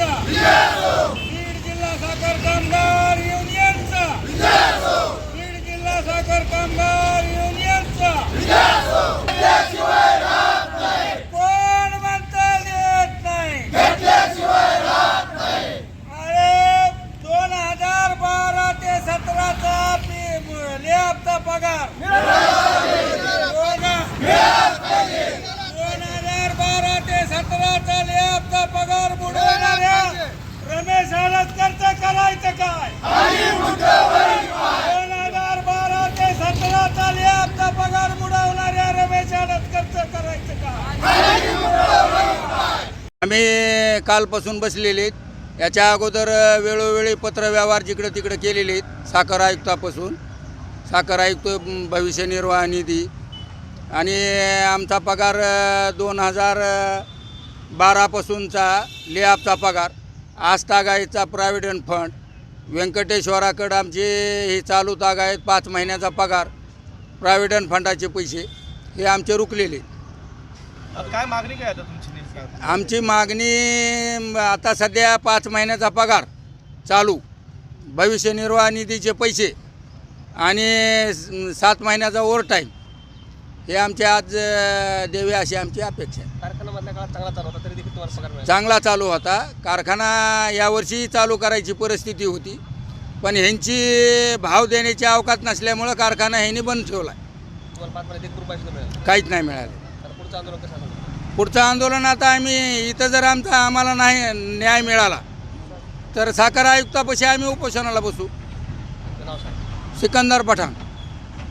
युनियनचा बीड जिल्हा साखर कामगार युनियनचा. बीड जिल्हा साखर कामगार युनियनचा. कोण म्हणता येत नाही? अरे दोन हजार बारा ते सतराचा लेआपचा पगार दोन दोन हजार बारा ते सतराचा लेआपचा पगार बुडवणाऱ्या रमेश हळदकरचं करायचं काय? दोन हजार बारा ते सतराचा लेआपचा पगार बुडवणाऱ्या रमेश करायचं काय? आम्ही कालपासून बसलेले आहेत. याच्या अगोदर वेळोवेळी पत्रव्यवहार जिकडं तिकडं केलेले आहेत साखर आयुक्तापासून. साखर आयुक्त भविष्य निर्वाह निधी. आणि आमचा पगार दोन हजार बारापासूनचा लेआपचा पगार. आस्थागायचा प्रायव्हिडंट फंड व्यंकटेश्वराकडं आमचे हे चालू ताग आहेत पाच महिन्याचा पगार. प्रायव्हिडंट फंडाचे पैसे. हे आमचे रुकलेले. काय मागणी काय आता तुमची नेमकी? आमची मागणी आता सध्या पाच महिन्याचा पगार चालू. भविष्य निर्वाह निधीचे पैसे आणि स- सात महिन्याचा ओव्हर टाईम हे आमचे आज देवे अशी आमची अपेक्षा आहे. कारखान्यामधल्या काळात चांगला चालू होता तरी देखील तुम्हाला पगार मिळाला. चांगला चालू होता. कारखाना यावर्षी चालू करायची परिस्थिती होती. पण ह्यांची भाव देण्याची अवकाश नसल्यामुळं कारखाना ह्यांनी बंद ठेवला तुम्हाला पाच महिन्यात एक रुपया सुद्धा मिळाला काहीच नाही मिळालं. तर पुढचं आंदोलन कसं होणार? पुढचं आंदोलन आता आम्ही इथं जर आमचा आम्हाला नाही न्याय मिळाला तर साखर आयुक्तापाशी आम्ही उपोषणाला बसू. ते नाव सांगा. सिकंदर पठाण.